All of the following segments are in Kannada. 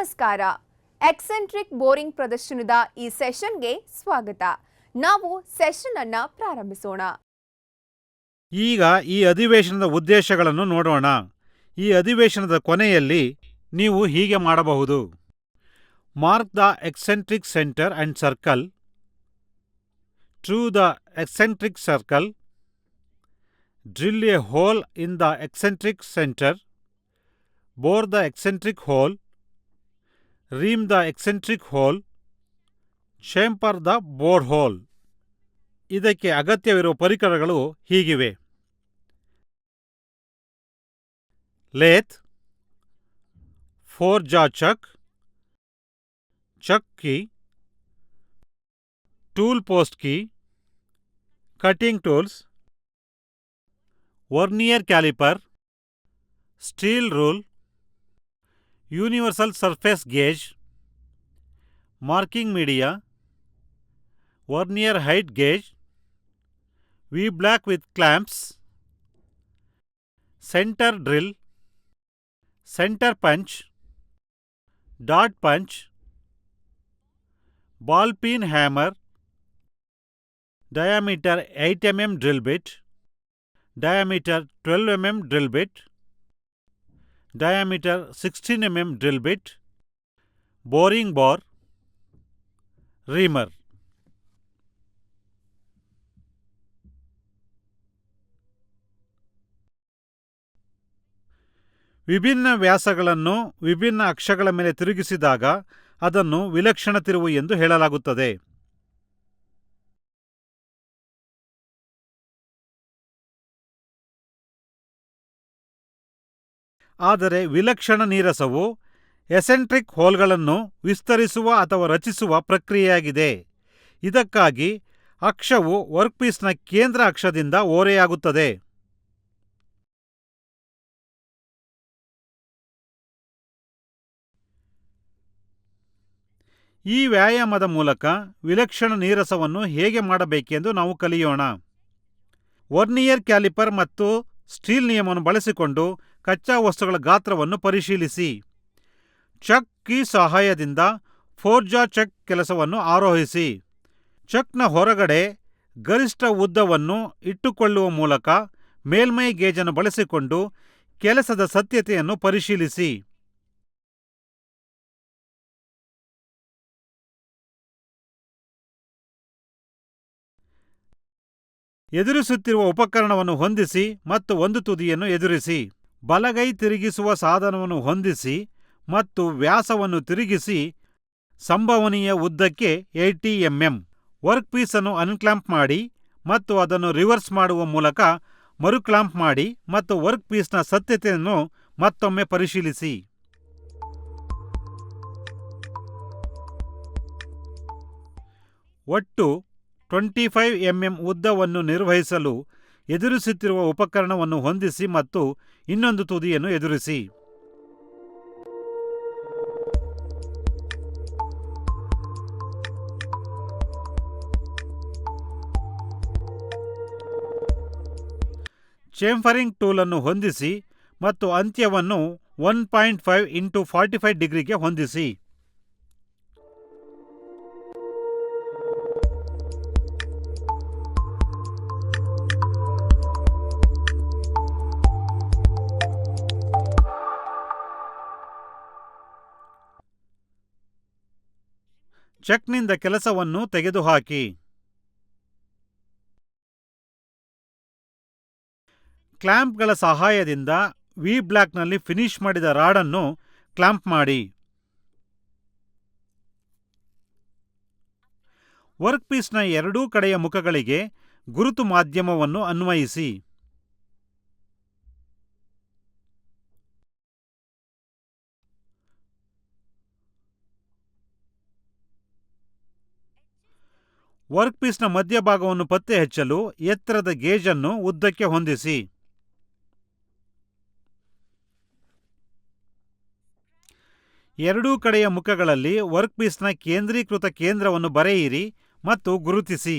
ನಮಸ್ಕಾರ. ಎಕ್ಸೆಂಟ್ರಿಕ್ ಬೋರಿಂಗ್ ಪ್ರದರ್ಶನದ ಈ ಸೆಷನ್ಗೆ ಸ್ವಾಗತ. ನಾವು ಸೆಷನ್ ಅನ್ನ ಪ್ರಾರಂಭಿಸೋಣ. ಈಗ ಈ ಅಧಿವೇಶನದ ಉದ್ದೇಶಗಳನ್ನು ನೋಡೋಣ. ಈ ಅಧಿವೇಶನದ ಕೊನೆಯಲ್ಲಿ ನೀವು ಹೀಗೆ ಮಾಡಬಹುದು. Mark the eccentric centre and circle true the eccentric circle drill a hole in the eccentric centre bore the eccentric hole ream the eccentric hole chamfer the bore hole. ಇದಕ್ಕೆ ಅಗತ್ಯವಿರುವ ಪರಿಕರಗಳು ಹೀಗಿವೆ. Lathe four jaw chuck chuck key tool post key, cutting tools, vernier caliper, steel rule universal surface gauge, marking media, vernier height gauge, V-block with clamps, center drill, center punch, dot punch, ball pin hammer, diameter 8 mm drill bit, diameter 12 mm drill bit, sixteen M M drill bit boring bar reamer ವಿಭಿನ್ನ ವ್ಯಾಸಗಳನ್ನು ವಿಭಿನ್ನ ಅಕ್ಷಗಳ ಮೇಲೆ ತಿರುಗಿಸಿದಾಗ ಅದನ್ನು ವಿಲಕ್ಷಣ ತಿರುವು ಎಂದು ಹೇಳಲಾಗುತ್ತದೆ. ಆದರೆ ವಿಲಕ್ಷಣ ನೀರಸವು ಎಸೆಂಟ್ರಿಕ್ ಹೋಲ್ಗಳನ್ನು ವಿಸ್ತರಿಸುವ ಅಥವಾ ರಚಿಸುವ ಪ್ರಕ್ರಿಯೆಯಾಗಿದೆ. ಇದಕ್ಕಾಗಿ ಅಕ್ಷವು ವರ್ಕ್ಪೀಸ್ನ ಕೇಂದ್ರ ಅಕ್ಷದಿಂದ ಓರೆಯಾಗುತ್ತದೆ. ಈ ವ್ಯಾಯಾಮದ ಮೂಲಕ ವಿಲಕ್ಷಣ ನೀರಸವನ್ನು ಹೇಗೆ ಮಾಡಬೇಕೆಂದು ನಾವು ಕಲಿಯೋಣ. ವರ್ನಿಯರ್ ಕ್ಯಾಲಿಪರ್ ಮತ್ತು ಸ್ಟೀಲ್ ನಿಯಮವನ್ನು ಬಳಸಿಕೊಂಡು ಕಚ್ಚಾ ವಸ್ತುಗಳ ಗಾತ್ರವನ್ನು ಪರಿಶೀಲಿಸಿ. ಚಕ್ ಕೀ ಸಹಾಯದಿಂದ ಫೋರ್ಜಾ ಚೆಕ್ ಕೆಲಸವನ್ನು ಆರೋಹಿಸಿ. ಚಕ್ನ ಹೊರಗಡೆ ಗರಿಷ್ಠ ಉದ್ದವನ್ನು ಇಟ್ಟುಕೊಳ್ಳುವ ಮೂಲಕ ಮೇಲ್ಮೈ ಗೇಜನ್ನು ಬಳಸಿಕೊಂಡು ಕೆಲಸದ ಸತ್ಯತೆಯನ್ನು ಪರಿಶೀಲಿಸಿ. ಎದುರಿಸುತ್ತಿರುವ ಉಪಕರಣವನ್ನು ಹೊಂದಿಸಿ ಮತ್ತು ಒಂದು ತುದಿಯನ್ನು ಎದುರಿಸಿ. ಬಲಗೈ ತಿರುಗಿಸುವ ಸಾಧನವನ್ನು ಹೊಂದಿಸಿ ಮತ್ತು ವ್ಯಾಸವನ್ನು ತಿರುಗಿಸಿ ಸಂಭವನೀಯ ಉದ್ದಕ್ಕೆ ಏಯ್ಟಿ ಎಂಎಂ ವರ್ಕ್ ಪೀಸನ್ನು ಅನ್ಕ್ಲಾಂಪ್ ಮಾಡಿ ಮತ್ತು ಅದನ್ನು ರಿವರ್ಸ್ ಮಾಡುವ ಮೂಲಕ ಮರುಕ್ಲಾಂಪ್ ಮಾಡಿ ಮತ್ತು ವರ್ಕ್ ಪೀಸ್ನ ಸತ್ಯತೆಯನ್ನು ಮತ್ತೊಮ್ಮೆ ಪರಿಶೀಲಿಸಿ. ಒಟ್ಟು ಟ್ವೆಂಟಿ ಫೈವ್ ಎಂಎಂ ಉದ್ದವನ್ನು ನಿರ್ವಹಿಸಲು ಎದುರಿಸುತ್ತಿರುವ ಉಪಕರಣವನ್ನು ಹೊಂದಿಸಿ ಮತ್ತು ಇನ್ನೊಂದು ತುದಿಯನ್ನು ಎದುರಿಸಿ. ಚೇಂಫರಿಂಗ್ ಟೂಲನ್ನು ಹೊಂದಿಸಿ ಮತ್ತು ಅಂತ್ಯವನ್ನು one point five into forty five ಡಿಗ್ರಿಗೆ ಹೊಂದಿಸಿ. ಚೆಕ್ನಿಂದ ಕೆಲಸವನ್ನು ತೆಗೆದುಹಾಕಿ. ಕ್ಲ್ಯಾಂಪ್ಗಳ ಸಹಾಯದಿಂದ ವಿ ಬ್ಲಾಕ್ನಲ್ಲಿ ಫಿನಿಶ್ ಮಾಡಿದ ರಾಡನ್ನು ಕ್ಲಾಂಪ್ ಮಾಡಿ. ವರ್ಕ್ ಪೀಸ್ನ ಎರಡೂ ಕಡೆಯ ಮುಖಗಳಿಗೆ ಗುರುತು ಮಾಧ್ಯಮವನ್ನು ಅನ್ವಯಿಸಿ. ವರ್ಕ್ ಪೀಸ್ನ ಮಧ್ಯಭಾಗವನ್ನು ಪತ್ತೆ ಹಚ್ಚಲು ಎತ್ತರದ ಗೇಜನ್ನು ಉದ್ದಕ್ಕೆ ಹೊಂದಿಸಿ. ಎರಡೂ ಕಡೆಯ ಮುಖಗಳಲ್ಲಿ ವರ್ಕ್ ಪೀಸ್ನ ಕೇಂದ್ರೀಕೃತ ಕೇಂದ್ರವನ್ನು ಬರೆಯಿರಿ ಮತ್ತು ಗುರುತಿಸಿ.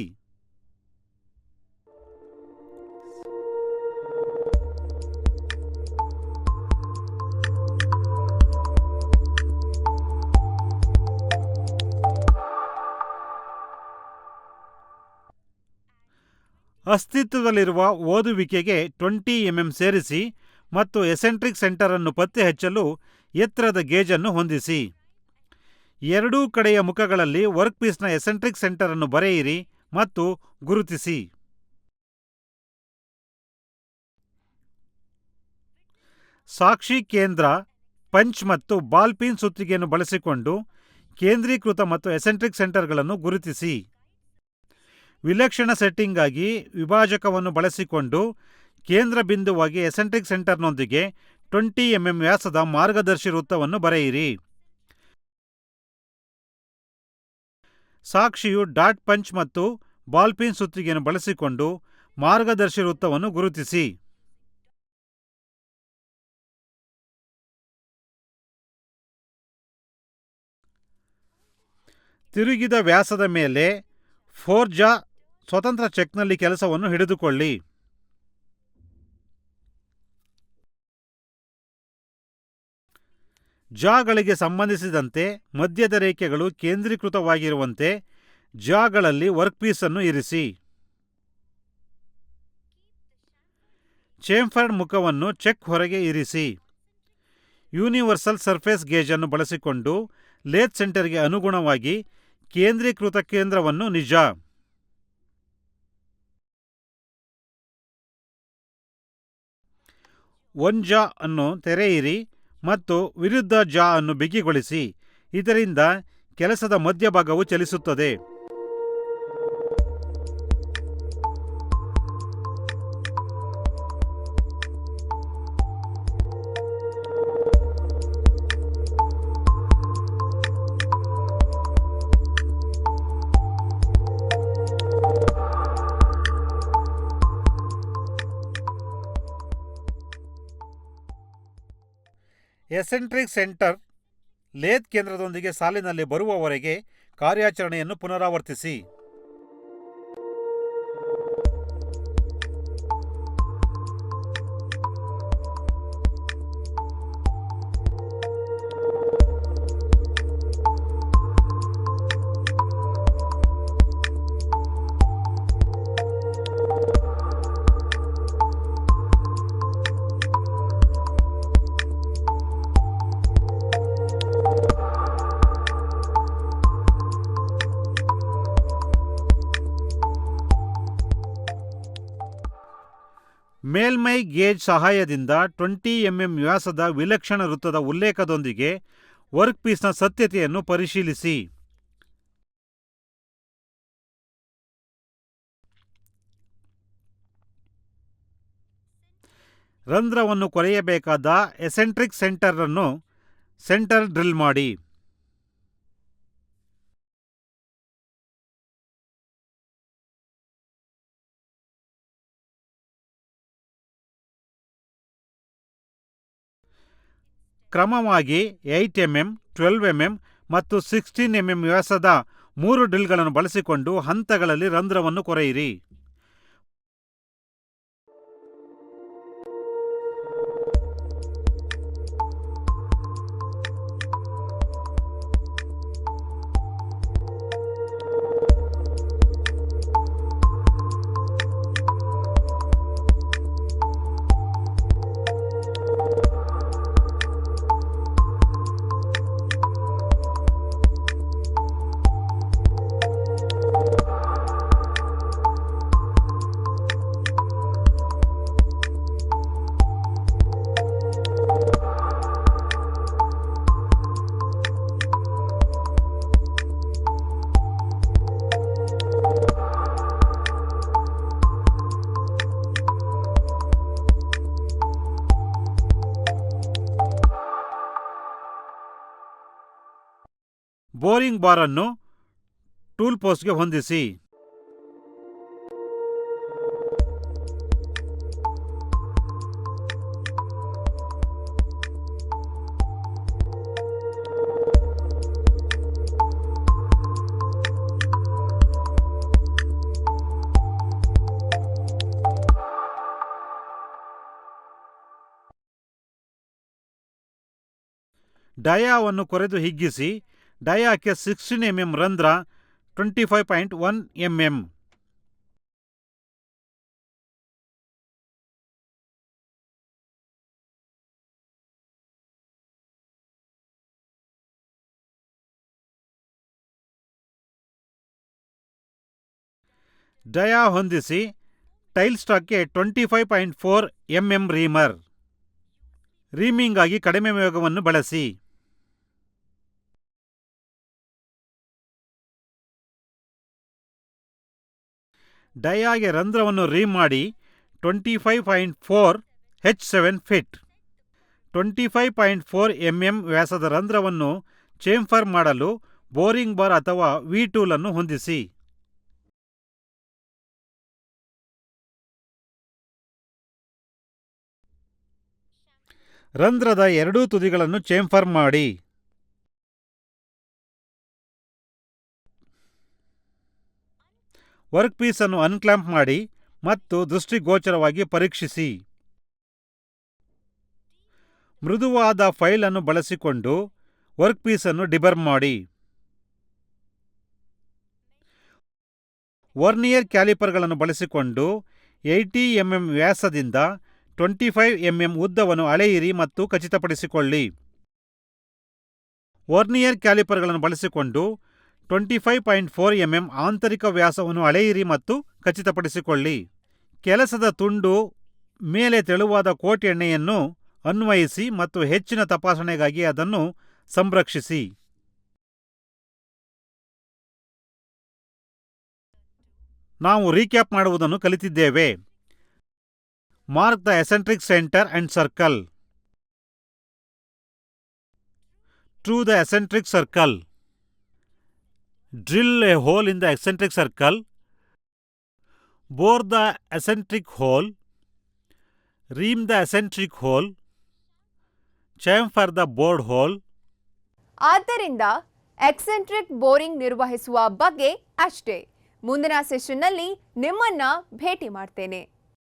ಅಸ್ತಿತ್ವದಲ್ಲಿರುವ ಓದುವಿಕೆಗೆ ಟ್ವೆಂಟಿ ಎಂಎಂ ಸೇರಿಸಿ ಮತ್ತು ಎಸೆಂಟ್ರಿಕ್ ಸೆಂಟರ್ ಅನ್ನು ಪತ್ತೆ ಹಚ್ಚಲು ಎತ್ತರದ ಗೇಜನ್ನು ಹೊಂದಿಸಿ. ಎರಡೂ ಕಡೆಯ ಮುಖಗಳಲ್ಲಿ ವರ್ಕ್ಪೀಸ್ನ ಎಸೆಂಟ್ರಿಕ್ ಸೆಂಟರ್ ಅನ್ನು ಬರೆಯಿರಿ ಮತ್ತು ಗುರುತಿಸಿ. ಸಾಕ್ಷಿ ಕೇಂದ್ರ, ಪಂಚ್ ಮತ್ತು ಬಾಲ್ ಪಿನ್ ಸುತ್ತಿಗೆಯನ್ನು ಬಳಸಿಕೊಂಡು ಕೇಂದ್ರೀಕೃತ ಮತ್ತು ಎಸೆಂಟ್ರಿಕ್ ಸೆಂಟರ್ಗಳನ್ನು ಗುರುತಿಸಿ. ವಿಲಕ್ಷಣ ಸೆಟ್ಟಿಂಗ್ಗಾಗಿ ವಿಭಾಜಕವನ್ನು ಬಳಸಿಕೊಂಡು ಕೇಂದ್ರ ಬಿಂದುವಾಗಿ ಎಸೆಂಟ್ರಿಕ್ ಸೆಂಟರ್ನೊಂದಿಗೆ ಟ್ವೆಂಟಿ ಎಂಎಂ ವ್ಯಾಸದ ಮಾರ್ಗದರ್ಶಿ ವೃತ್ತವನ್ನು ಬರೆಯಿರಿ. ಸಾಕ್ಷಿಯು ಡಾಟ್ ಪಂಚ್ ಮತ್ತು ಬಾಲ್ ಪಿನ್ ಸುತ್ತಿಗೆಯನ್ನು ಬಳಸಿಕೊಂಡು ಮಾರ್ಗದರ್ಶಿ ವೃತ್ತವನ್ನು ಗುರುತಿಸಿ. ತಿರುಗಿದ ವ್ಯಾಸದ ಮೇಲೆ ಫೋರ್ಜಾ ಸ್ವತಂತ್ರ ಚೆಕ್ನಲ್ಲಿ ಕೆಲಸವನ್ನು ಹಿಡಿದುಕೊಳ್ಳಿ. ಜಾಗಳಿಗೆ ಸಂಬಂಧಿಸಿದಂತೆ ಮಧ್ಯದ ರೇಖೆಗಳು ಕೇಂದ್ರೀಕೃತವಾಗಿರುವಂತೆ ಜಾಗಳಲ್ಲಿ ವರ್ಕ್ಪೀಸನ್ನು ಇರಿಸಿ. ಚೇಂಫರ್ಡ್ ಮುಖವನ್ನು ಚೆಕ್ ಹೊರಗೆ ಇರಿಸಿ. ಯೂನಿವರ್ಸಲ್ ಸರ್ಫೇಸ್ ಗೇಜನ್ನು ಬಳಸಿಕೊಂಡು ಲೇತ್ ಸೆಂಟರ್ಗೆ ಅನುಗುಣವಾಗಿ ಕೇಂದ್ರೀಕೃತ ಕೇಂದ್ರವನ್ನು ನಿಜ. ಒನ್ ಜಾ ಅನ್ನು ತೆರೆಯಿರಿ ಮತ್ತು ವಿರುದ್ಧ ಜಾ ಅನ್ನು ಬಿಗಿಗೊಳಿಸಿ. ಇದರಿಂದ ಕೆಲಸದ ಮಧ್ಯಭಾಗವು ಚಲಿಸುತ್ತದೆ. ಎಸೆಂಟ್ರಿಕ್ ಸೆಂಟರ್ ಲೇತ್ ಕೇಂದ್ರದೊಂದಿಗೆ ಸಾಲಿನಲ್ಲಿ ಬರುವವರೆಗೆ ಕಾರ್ಯಾಚರಣೆಯನ್ನು ಪುನರಾವರ್ತಿಸಿ. ಮೇಲ್ಮೈ ಗೇಜ್ ಸಹಾಯದಿಂದ ಟ್ವೆಂಟಿ ಎಂಎಂ ವ್ಯಾಸದ ವಿಲಕ್ಷಣ ವೃತ್ತದ ಉಲ್ಲೇಖದೊಂದಿಗೆ ವರ್ಕ್ಪೀಸ್ನ ಸತ್ಯತೆಯನ್ನು ಪರಿಶೀಲಿಸಿ. ರಂಧ್ರವನ್ನು ಕೊರೆಯಬೇಕಾದ ಎಸೆಂಟ್ರಿಕ್ ಸೆಂಟರ್ ಅನ್ನು ಸೆಂಟರ್ ಡ್ರಿಲ್ ಮಾಡಿ. ಕ್ರಮವಾಗಿ ಏಯ್ಟ್ ಎಂಎಂ ಟ್ವೆಲ್ವ್ ಎಂಎಂ ಮತ್ತು ಸಿಕ್ಸ್ಟೀನ್ ಎಂಎಂ ವ್ಯಾಸದ ಮೂರು ಡ್ರಿಲ್ಗಳನ್ನು ಬಳಸಿಕೊಂಡು ಹಂತಗಳಲ್ಲಿ ರಂಧ್ರವನ್ನು ಕೊರೆಯಿರಿ. ಬೋರಿಂಗ್ ಬಾರ್ ಅನ್ನು ಟೂಲ್ ಪೋಸ್ಟ್ಗೆ ಹೊಂದಿಸಿ. ಡಯಾವನ್ನು ಕೊರೆದು ಹಿಗ್ಗಿಸಿ ಡಯಾಕ್ಕೆ ಸಿಕ್ಸ್ಟೀನ್ ಎಂ ಎಂ ರಂಧ್ರ twenty five point one M M dia ಹೊಂದಿಸಿ, ಟೈಲ್ ಸ್ಟಾಕ್ಗೆ twenty five point four M M reamer ರೀಮಿಂಗಾಗಿ ಕಡಿಮೆ ವೇಗವನ್ನು ಬಳಸಿ. ಡಯಾಗೆ ರಂಧ್ರವನ್ನು ರೀಮ್ ಮಾಡಿ twenty five point four H seven fit. Twenty five point four M M ವ್ಯಾಸದ ರಂಧ್ರವನ್ನು ಚೇಂಫರ್ ಮಾಡಲು ಬೋರಿಂಗ್ ಬಾರ್ ಅಥವಾ ವಿ ಟೂಲ್ ಅನ್ನು ಹೊಂದಿಸಿ. ರಂಧ್ರದ ಎರಡೂ ತುದಿಗಳನ್ನು ಚೇಂಫರ್ ಮಾಡಿ. ವರ್ಕ್ ಪೀಸನ್ನು ಅನ್ಕ್ಲಾಂಪ್ ಮಾಡಿ ಮತ್ತು ದೃಷ್ಟಿಗೋಚರವಾಗಿ ಪರೀಕ್ಷಿಸಿ. ಮೃದುವಾದ ಫೈಲ್ ಅನ್ನು ಬಳಸಿಕೊಂಡು ವರ್ಕ್ ಪೀಸನ್ನು ಡಿಬರ್ ಮಾಡಿ. ವರ್ನಿಯರ್ ಕ್ಯಾಲಿಪರ್ಗಳನ್ನು ಬಳಸಿಕೊಂಡು ಏಯ್ಟಿ ಎಂಎಂ ವ್ಯಾಸದಿಂದ ಟ್ವೆಂಟಿ ಫೈವ್ ಎಂಎಂ ಉದ್ದವನ್ನು ಅಳೆಯಿರಿ ಮತ್ತು ಖಚಿತಪಡಿಸಿಕೊಳ್ಳಿ. ವರ್ನಿಯರ್ ಕ್ಯಾಲಿಪರ್ಗಳನ್ನು ಬಳಸಿಕೊಂಡು twenty five point four MM ಆಂತರಿಕ ವ್ಯಾಸವನ್ನು ಅಳೆಯಿರಿ ಮತ್ತು ಖಚಿತಪಡಿಸಿಕೊಳ್ಳಿ. ಕೆಲಸದ ತುಂಡು ಮೇಲೆ ತೆಳುವಾದ ಕೋಟ್ ಎಣ್ಣೆಯನ್ನು ಅನ್ವಯಿಸಿ ಮತ್ತು ಹೆಚ್ಚಿನ ತಪಾಸಣೆಗಾಗಿ ಅದನ್ನು ಸಂರಕ್ಷಿಸಿ. ನಾವು ರೀಕ್ಯಾಪ್ ಮಾಡುವುದನ್ನು ಕಲಿತಿದ್ದೇವೆ. Mark the eccentric centre and circle true the eccentric circle drill a hole in the eccentric circle bore the eccentric hole ream the eccentric hole chamfer the bored hole ಆದ್ದರಿಂದ ಎಕ್ಸೆಂಟ್ರಿಕ್ ಬೋರಿಂಗ್ ನಿರ್ವಹಿಸುವ ಬಗ್ಗೆ ಅಷ್ಟೇ ಮುಂದಿನ ಸೆಷನ್ನಲ್ಲಿ ನಿಮ್ಮನ್ನ ಭೇಟಿ ಮಾಡ್ತೇನೆ